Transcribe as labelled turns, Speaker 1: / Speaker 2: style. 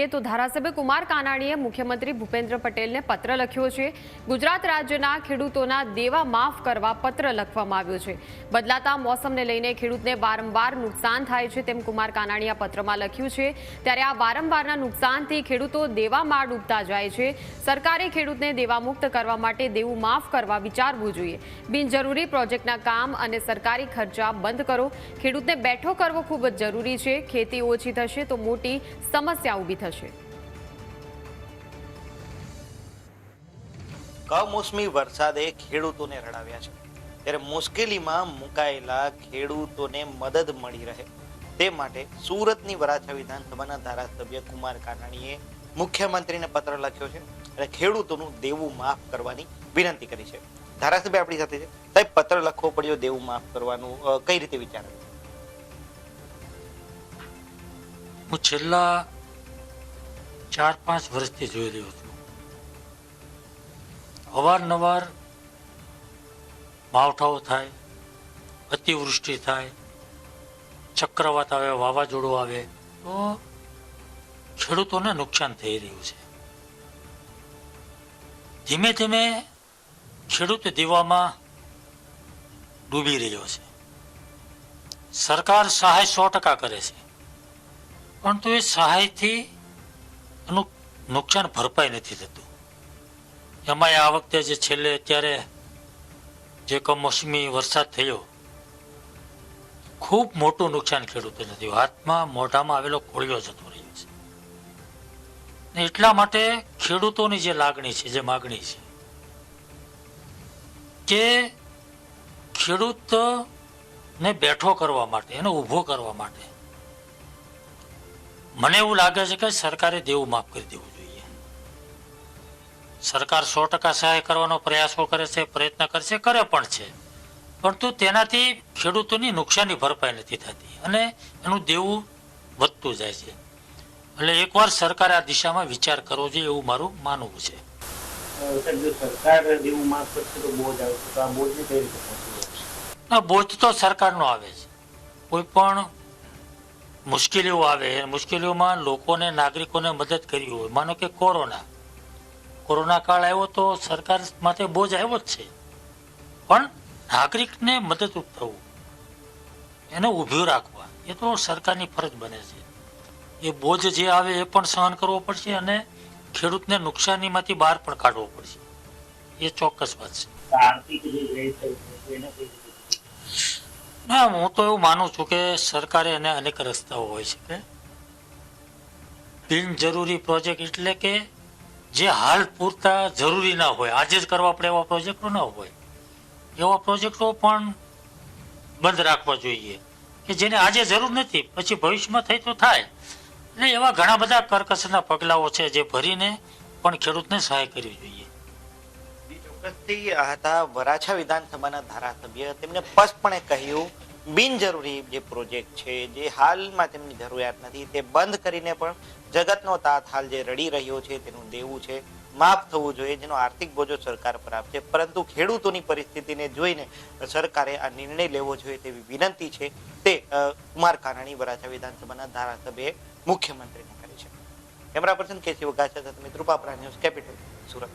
Speaker 1: જોઈએ તો ધારાસભ્ય કુમાર કાનાણીએ મુખ્યમંત્રી ભૂપેન્દ્ર પટેલને પત્ર લખ્યો છે. ગુજરાત રાજ્યના ખેડૂતોના દેવા માફ કરવા પત્ર લખવામાં આવ્યો છે. બદલાતા મોસમને લઈને ખેડૂતને વારંવાર નુકસાન થાય છે તેમ કુમાર કાનાણીએ પત્રમાં લખ્યું છે. ત્યારે આ વારંવારના નુકસાનથી ખેડૂતો દેવામાં ડૂબતા જાય છે. સરકારે ખેડૂતને દેવામુક્ત કરવા માટે દેવું માફ કરવા વિચારવું જોઈએ. બિનજરૂરી પ્રોજેક્ટના કામ અને સરકારી ખર્ચા બંધ કરો. ખેડૂતને બેઠો કરવો ખૂબ જ જરૂરી છે. ખેતી ઓછી થશે તો મોટી સમસ્યા ઊભી થશે.
Speaker 2: કમોસમી વરસાદે ખેડૂતોને રડાવ્યા છે. ત્યારે મુશ્કેલીમાં મુકાયેલા ખેડૂતોને મદદ મળી રહે. તે માટે સુરતની વરાછા વિધાનસભાના ધારાસભ્ય કુમાર કાનાણીએ મુખ્યમંત્રીને પત્ર લખ્યો છે અને ખેડૂતોનું દેવું માફ કરવાની વિનંતી કરી છે. ધારાસભ્ય આપણી સાથે છે. સાહેબ પત્ર લખવો પડ્યો દેવું માફ કરવાનું કઈ રીતે વિચાર?
Speaker 3: હું છેલ્લા ચાર પાંચ વર્ષથી જોઈ રહ્યો છું. અવારનવાર માવઠાઓ થાય, અતિવૃષ્ટિ થાય, ચક્રવાત આવે, વાવાઝોડું આવે, તો ખેડૂતોને નુકસાન થઈ રહ્યું છે. ધીમે ધીમે ખેડૂત દીવામાં ડૂબી રહ્યો છે. સરકાર સહાય સો ટકા કરે છે. પરંતુ એ સહાયથી એનું નુકસાન ભરપાઈ નથી થતું. એમાં આ વખતે જે છેલ્લે અત્યારે જે કમોસમી વરસાદ થયો, ખૂબ મોટું નુકસાન ખેડૂતોને થયું. હાથમાં મોઢામાં આવેલો કોળિયો જતો રહ્યો છે. ને એટલા માટે ખેડૂતોની જે લાગણી છે, જે માગણી છે, કે ખેડૂતને બેઠો કરવા માટે, એને ઊભો કરવા માટે મને એવું લાગે છે કે સરકારે દેવું માફ કરી દેવું જોઈએ. સરકાર સો ટકા સહાય કરવાનો પ્રયાસો કરે છે પ્રયત્ન કરશે કરે પણ છે. પરંતુ તેનાથી ખેડૂતોની નુકસાની ભરપાઈ નથી થતી અને એનું દેવું વધતું જાય છે. એટલે એકવાર સરકારે આ દિશામાં વિચાર કરવો જોઈએ એવું મારું માનવું છે? ના બોજ તો સરકારનો આવે છે. કોઈ પણ મુશ્કેલીઓ આવે. મુશ્કેલીઓમાં લોકોને, નાગરિકોને મદદ કરવી હોય. માનો કે કોરોના. કોરોના કાળ આવ્યો તો સરકાર માટે બોજ આવ્યો જ છે. પણ નાગરિકને મદદરૂપ થવું, એને ઊભ્યું રાખવા, એ તો સરકારની ફરજ બને છે. એ બોજ જે આવે એ પણ સહન કરવો પડશે અને ખેડૂતને નુકસાનીમાંથી બહાર પણ કાઢવો પડશે. એ ચોક્કસ વાત છે. ના હું તો એવું માનું છું કે સરકારે એને અનેક રસ્તાઓ હોય છે કે બિનજરૂરી પ્રોજેક્ટ એટલે કે જે હાલ પૂરતા જરૂરી ના હોય. આજે જ કરવા પડે એવા પ્રોજેક્ટો ના હોય. એવા પ્રોજેક્ટો પણ બંધ રાખવા જોઈએ કે જેને આજે જરૂર નથી, પછી ભવિષ્યમાં થઈ તો થાય. એટલે એવા ઘણા બધા કરકસરના પગલાઓ છે જે ભરીને પણ ખેડૂતને સહાય કરવી જોઈએ.
Speaker 2: ચોક્કસથી હતા વરાછા વિધાનસભાના ધારાસભ્ય. તેમને સ્પષ્ટપણે કહ્યું, બિનજરૂરી જે પ્રોજેક્ટ છે, જે હાલમાં તેમની જરૂરિયાત નથી, તે બંધ કરીને પણ જગતનો તાત હાલ જે રડી રહ્યો છે તેનું દેવું છે. માફ થવું જોઈએ, જેનો આર્થિક બોજો સરકાર પર આપશે. પરંતુ ખેડૂતોની પરિસ્થિતિને જોઈને સરકારે આ નિર્ણય લેવો જોઈએ તેવી વિનંતી છે. તે કુમાર કાનાણી વરાછા વિધાનસભાના ધારાસભ્યએ મુખ્યમંત્રીને કરી છે. કેમેરા પર્સન કેસી વઘાસિયા સાથે ન્યૂઝ કેપિટલ સુરત.